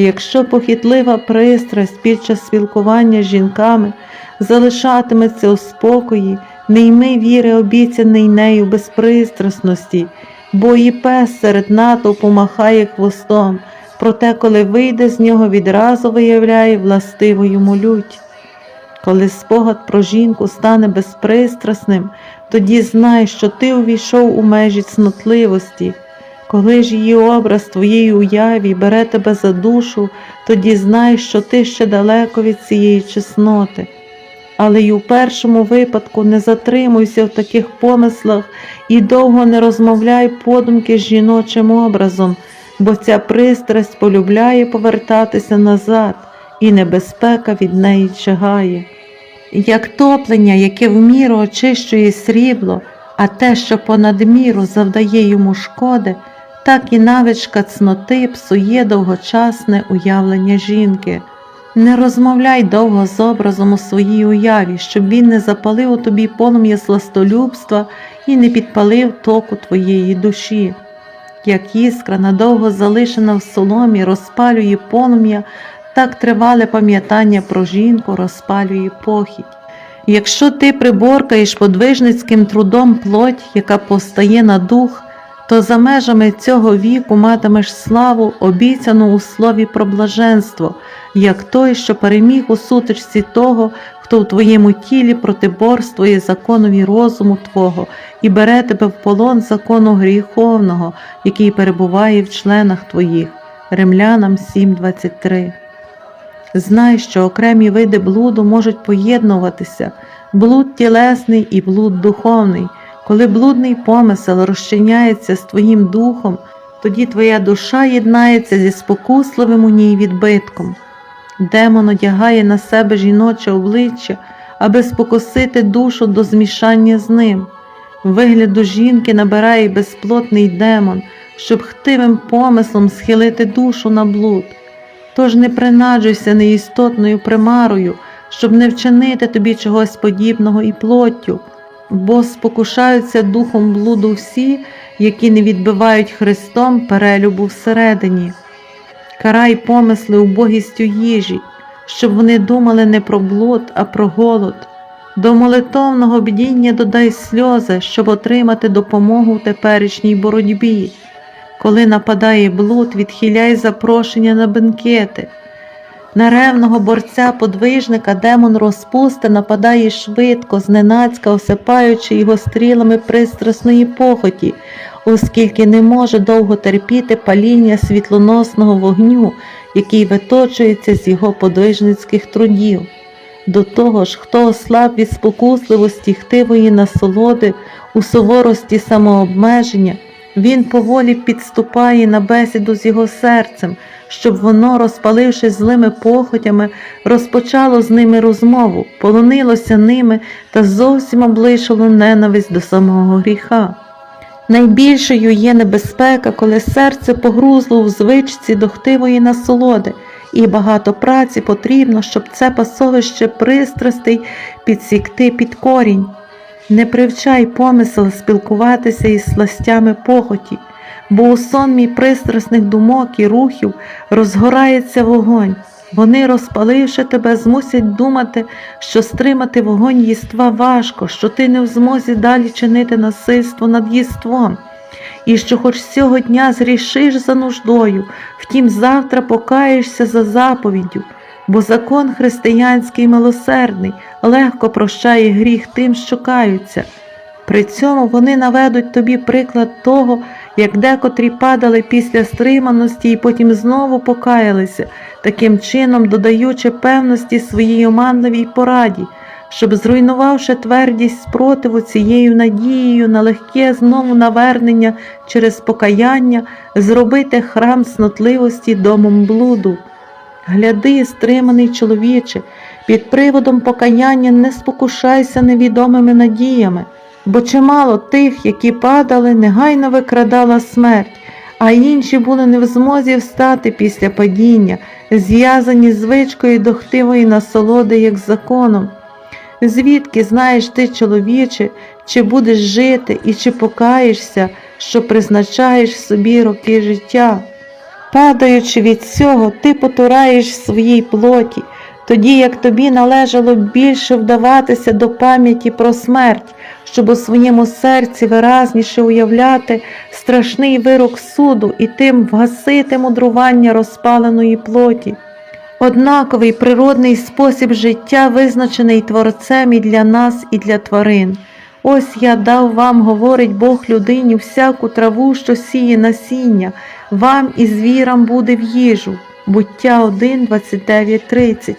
Якщо похитлива пристрасть під час спілкування з жінками залишатиметься у спокої, не йми віри обіцяний нею безпристрасності, бо і пес серед натовпу махає хвостом, проте, коли вийде з нього, відразу виявляє властиву йому лють. Коли спогад про жінку стане безпристрасним, тоді знай, що ти увійшов у межі цнотливості. Коли ж її образ твоєї уяві бере тебе за душу, тоді знай, що ти ще далеко від цієї чесноти. Але й у першому випадку не затримуйся в таких помислах і довго не розмовляй подумки з жіночим образом, бо ця пристрасть полюбляє повертатися назад, і небезпека від неї чигає. Як топлення, яке в міру очищує срібло, а те, що понад міру завдає йому шкоди, так і навичка цноти псує довгочасне уявлення жінки. Не розмовляй довго з образом у своїй уяві, щоб він не запалив у тобі полум'я сластолюбства і не підпалив току твоєї душі. Як іскра, надовго залишена в соломі, розпалює полум'я, так тривале пам'ятання про жінку розпалює похідь. Якщо ти приборкаєш подвижницьким трудом плоть, яка постає на дух, то за межами цього віку матимеш славу, обіцяну у слові про блаженство, як той, що переміг у сутичці того, хто в твоєму тілі протиборствує законові розуму Твого і бере тебе в полон закону гріховного, який перебуває в членах твоїх. Римлянам 7.23 Знай, що окремі види блуду можуть поєднуватися блуд тілесний і блуд духовний. Коли блудний помисел розчиняється з твоїм духом, тоді твоя душа єднається зі спокусливим у ній відбитком. Демон одягає на себе жіноче обличчя, аби спокусити душу до змішання з ним. Вигляду жінки набирає безплотний демон, щоб хтивим помислом схилити душу на блуд. Тож не принаджуйся неістотною примарою, щоб не вчинити тобі чогось подібного і плоттю, бо спокушаються духом блуду всі, які не відбивають Христом перелюбу всередині. Карай помисли убогістю їжі, щоб вони думали не про блуд, а про голод. До молитовного бдіння додай сльози, щоб отримати допомогу в теперішній боротьбі. Коли нападає блуд, відхиляй запрошення на бенкети. На ревного борця подвижника демон розпусти нападає швидко, зненацька, осипаючи його стрілами пристрасної похоті, оскільки не може довго терпіти паління світлоносного вогню, який виточується з його подвижницьких трудів. До того ж, хто ослаб від спокусливості хтивої насолоди у суворості самообмеження, він поволі підступає на бесіду з його серцем, щоб воно, розпалившись злими похотями, розпочало з ними розмову, полонилося ними та зовсім облишило ненависть до самого гріха. Найбільшою є небезпека, коли серце погрузло у звичці дохтивої насолоди, і багато праці потрібно, щоб це пасовище пристрастей підсікти під корінь. Не привчай помисел спілкуватися із сластями похоті, бо у сонмі пристрасних думок і рухів розгорається вогонь. Вони, розпаливши тебе, змусять думати, що стримати вогонь їства важко, що ти не в змозі далі чинити насильство над їством, і що хоч цього дня зрішиш за нуждою, втім завтра покаєшся за заповіддю, бо закон християнський милосердний легко прощає гріх тим, що каються. При цьому вони наведуть тобі приклад того, як декотрі падали після стриманості і потім знову покаялися, таким чином додаючи певності своїй оманливій пораді, щоб, зруйнувавши твердість спротиву цією надією на легке знову навернення через покаяння, зробити храм снотливості домом блуду. Гляди, стриманий чоловіче, під приводом покаяння не спокушайся невідомими надіями, бо чимало тих, які падали, негайно викрадала смерть, а інші були не в змозі встати після падіння, зв'язані звичкою дохтивої насолоди, як законом. Звідки знаєш ти, чоловіче, чи будеш жити і чи покаєшся, що призначаєш собі роки життя? Падаючи від цього, ти потураєш своїй плоті, тоді як тобі належало більше вдаватися до пам'яті про смерть, щоб у своєму серці виразніше уявляти страшний вирок суду і тим вгасити мудрування розпаленої плоті. Однаковий природний спосіб життя визначений Творцем і для нас, і для тварин. Ось я дав вам, говорить Бог людині, всяку траву, що сіє насіння, вам і звірам буде в їжу. Буття 1, 29, 30.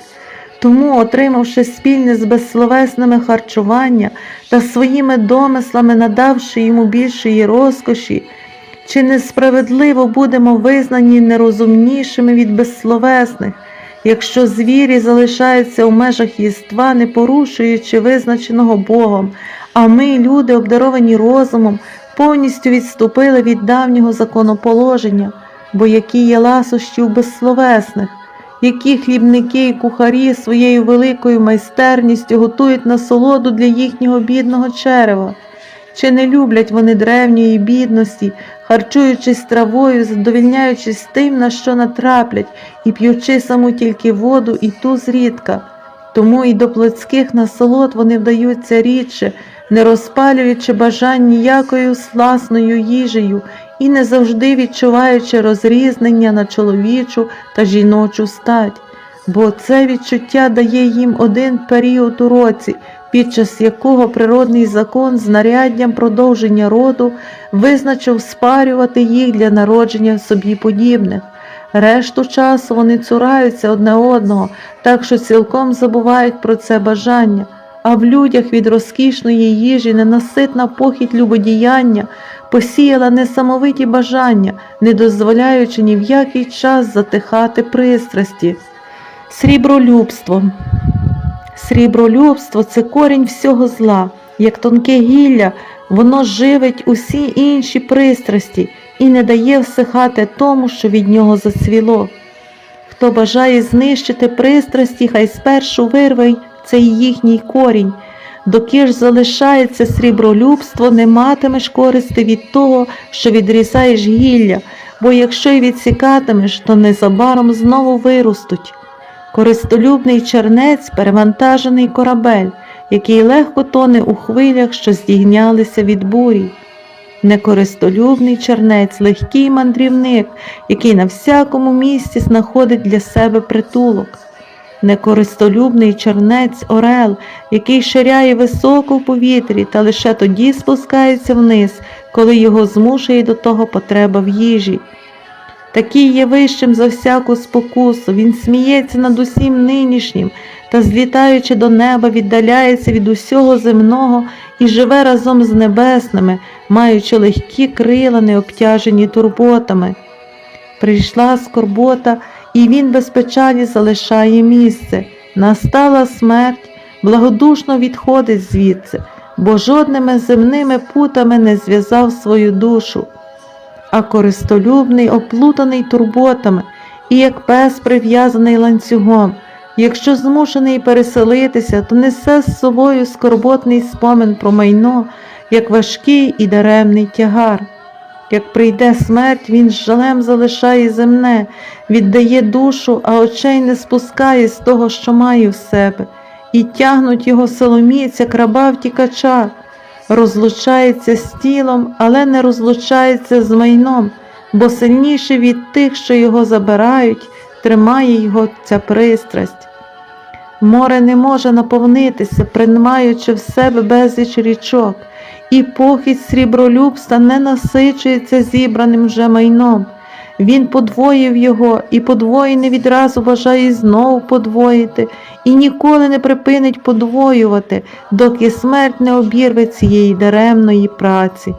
Тому, отримавши спільне з безсловесними харчування та своїми домислами надавши йому більшої розкоші, чи несправедливо будемо визнані нерозумнішими від безсловесних, якщо звірі залишаються у межах єства, не порушуючи визначеного Богом, а ми, люди, обдаровані розумом, повністю відступили від давнього законоположення, бо які є ласощі у безсловесних, які хлібники і кухарі своєю великою майстерністю готують насолоду для їхнього бідного черева. Чи не люблять вони древньої бідності, харчуючись травою, задовільняючись тим, на що натраплять, і п'ючи саму тільки воду і ту зрідка. Тому і до плотських насолод вони вдаються рідше, не розпалюючи бажань ніякою власною їжею і не завжди відчуваючи розрізнення на чоловічу та жіночу стать. Бо це відчуття дає їм один період у році, під час якого природний закон з наряддям продовження роду визначив спарювати їх для народження собі подібних. Решту часу вони цураються одне одного, так що цілком забувають про це бажання, а в людях від розкішної їжі ненаситна похідь любодіяння посіяла несамовиті бажання, не дозволяючи ні в який час затихати пристрасті. Срібролюбство. Срібролюбство це корінь всього зла, як тонке гілля, воно живить усі інші пристрасті і не дає всихати тому, що від нього зацвіло. Хто бажає знищити пристрасті, хай спершу вирве цей їхній корінь. Доки ж залишається срібролюбство, не матимеш користи від того, що відрізаєш гілля, бо якщо й відсікатимеш, то незабаром знову виростуть. Користолюбний чернець перевантажений корабель, який легко тоне у хвилях, що здійнялися від бурі. Некористолюбний чернець, легкий мандрівник, який на всякому місці знаходить для себе притулок. Некористолюбний чернець орел, який ширяє високо в повітрі та лише тоді спускається вниз, коли його змушує до того потреба в їжі. Такий є вищим за всяку спокусу, він сміється над усім нинішнім та, злітаючи до неба, віддаляється від усього земного і живе разом з небесними, маючи легкі крила, не обтяжені турботами. Прийшла скорбота, і він без печалі залишає місце. Настала смерть, благодушно відходить звідси, бо жодними земними путами не зв'язав свою душу а користолюбний, оплутаний турботами, і як пес прив'язаний ланцюгом. Якщо змушений переселитися, то несе з собою скорботний спомин про майно, як важкий і даремний тягар. Як прийде смерть, він з жалем залишає земне, віддає душу, а очей не спускає з того, що має в себе, і тягнуть його соломійця, краба втікача розлучається з тілом, але не розлучається з майном, бо сильніше від тих, що його забирають, тримає його ця пристрасть. Море не може наповнитися, приймаючи в себе безліч річок, і похідь срібролюбства не насичується зібраним вже майном. Він подвоїв його і подвоєне відразу бажає знову подвоїти, і ніколи не припинить подвоювати, доки смерть не обірве цієї даремної праці.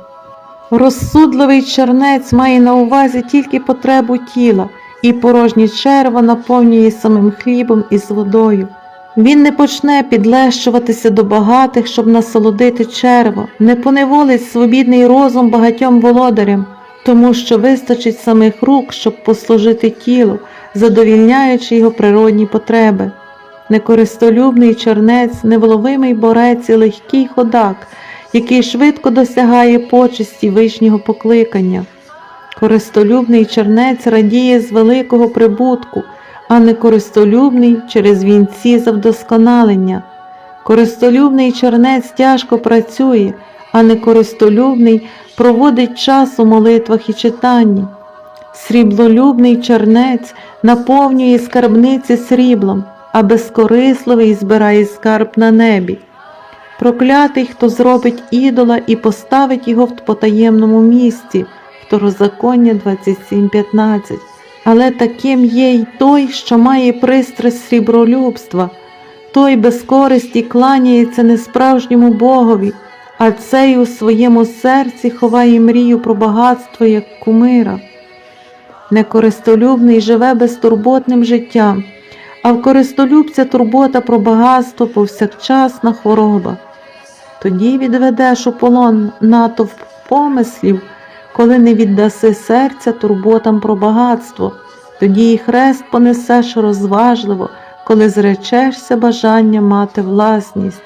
Розсудливий чернець має на увазі тільки потребу тіла, і порожнє черво наповнює самим хлібом і з водою. Він не почне підлещуватися до багатих, щоб насолодити черво, не поневолить свобідний розум багатьом володарям тому що вистачить самих рук, щоб послужити тілу, задовільняючи його природні потреби. Некористолюбний чернець, невловимий борець і легкий ходак, який швидко досягає почесті вишнього покликання. Користолюбний чернець радіє з великого прибутку, а не користолюбний через вінці за вдосконалення. Користолюбний чернець тяжко працює, а не користолюбний проводить час у молитвах і читанні. Сріблолюбний чернець наповнює скарбниці сріблом, а безкорисливий збирає скарб на небі. Проклятий, хто зробить ідола і поставить його в потаємному місці, Второзаконня 27.15. Але таким є й той, що має пристрасть срібролюбства, той без користі кланяється несправжньому Богові, а цей у своєму серці ховає мрію про багатство як кумира. Некористолюбний живе безтурботним життям, а в користолюбця турбота про багатство повсякчасна хвороба. Тоді відведеш у полон натовп помислів, коли не віддаси серця турботам про багатство, тоді і хрест понесеш розважливо, коли зречешся бажання мати власність.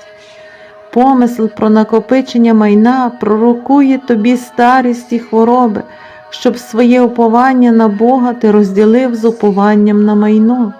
Помисл про накопичення майна пророкує тобі старість і хвороби, щоб своє уповання на Бога ти розділив з упованням на майно.